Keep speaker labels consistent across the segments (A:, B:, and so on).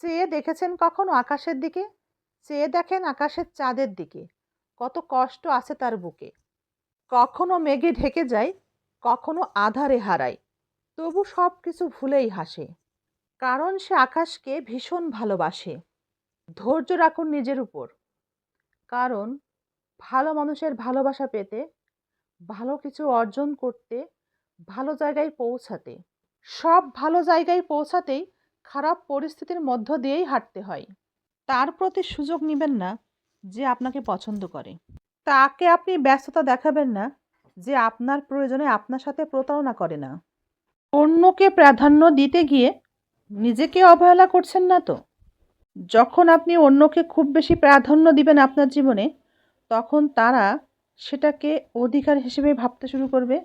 A: চেয়ে দেখেছেন কখনো আকাশের দিকে? চেয়ে দেখেন আকাশের চাঁদের দিকে। কত কষ্ট আছে তার বুকে। কখনো মেঘে ঢেকে যায়, কখনো আধারে হারায়। তবু সব কিছু ভুলেই হাসে। কারণ সে আকাশকে ভীষণ ভালোবাসে। ধৈর্য রাখুন নিজের উপর। কারণ ভালো মানুষের ভালোবাসা পেতে, ভালো কিছু অর্জন করতে, ভালো জায়গায় পৌঁছাতে, সব ভালো জায়গায় পৌঁছাতেই খারাপ পরিস্থিতির মধ্য দিয়েই হাঁটতে হয়। তার প্রতি সুযোগ নেবেন না যে আপনাকে পছন্দ করে। তাকে আপনি ব্যস্ততা দেখাবেন না যে আপনার প্রয়োজনে আপনার সাথে প্রতারণা করে না। অন্যকে প্রাধান্য দিতে গিয়ে নিজেকে অবহেলা করছেন না তো? যখন আপনি অন্যকে খুব বেশি প্রাধান্য দিবেন আপনার জীবনে, তখন তারা সেটাকে অধিকার হিসেবে ভাবতে শুরু করবে।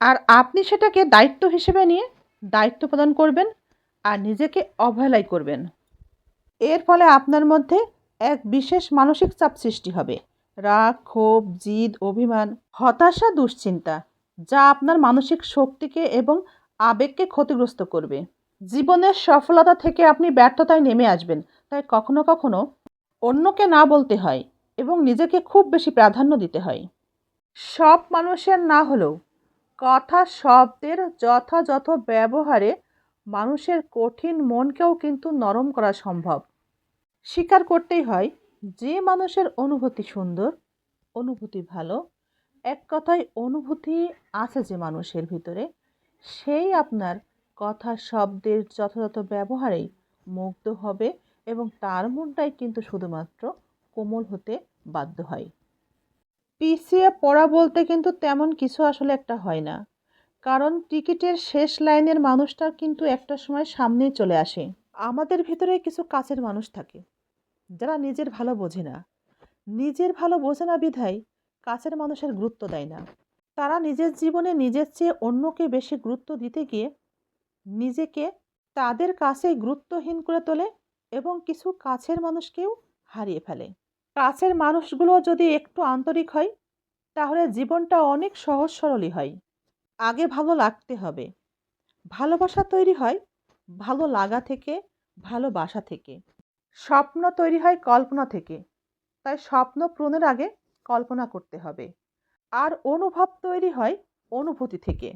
A: আর আপনি সেটাকে দায়িত্ব হিসেবে নিয়ে দায়িত্ব প্রদান করবেন আর নিজেকে অবহেলাই করবেন। এর ফলে আপনার মধ্যে এক বিশেষ মানসিক চাপ সৃষ্টি হবে। রাগ, ক্ষোভ, জিদ, অভিমান, হতাশা, দুশ্চিন্তা, যা আপনার মানসিক শক্তিকে এবং আবেগকে ক্ষতিগ্রস্ত করবে। জীবনের সফলতা থেকে আপনি ব্যর্থতায় নেমে আসবেন, তাই কখনো কখনো অন্যকে না বলতে হয় এবং নিজেকে খুব বেশি প্রাধান্য দিতে হয়। সব মানুষের না হলেও কথা, শব্দের যথাযথ ব্যবহারে মানুষের কঠিন মনকেও কিন্তু নরম করা সম্ভব। স্বীকার করতেই হয়, যে মানুষের অনুভূতি সুন্দর, অনুভূতি ভালো, এক কথায় অনুভূতি আছে যে মানুষের ভিতরে, সেই আপনার কথা শব্দের যথাযথ ব্যবহারেই মুগ্ধ হবে এবং তার মনটাই কিন্তু শুধুমাত্র কোমল হতে বাধ্য হয়। পিছিয়ে পড়া বলতে কিন্তু তেমন কিছু আসলে একটা হয় না। কারণ টিকিটের শেষ লাইনের মানুষটা কিন্তু একটা সময় সামনেই চলে আসে। আমাদের ভিতরে কিছু কাছের মানুষ থাকে, যারা নিজের ভালো বোঝে না। নিজের ভালো বোঝে না বিধায় কাছের মানুষের গুরুত্ব দেয় না। তারা নিজের জীবনে নিজের চেয়ে অন্যকে বেশি গুরুত্ব দিতে গিয়ে নিজেকে তাদের কাছে গুরুত্বহীন করে তোলে এবং কিছু কাছের মানুষকেও হারিয়ে ফেলে। কাছের মানুষগুলো যদি একটু আন্তরিক হয়, তাহলে জীবনটা অনেক সহজ সরলই হয়। আগে ভালো লাগতে হবে। ভালোবাসা তৈরি হয় ভালো লাগা থেকে ভালোবাসা থেকে। স্বপ্ন তৈরি হয় কল্পনা থেকে। তাই স্বপ্ন পূরণের আগে কল্পনা করতে হবে। আর অনুভব তৈরি হয় অনুভূতি থেকে।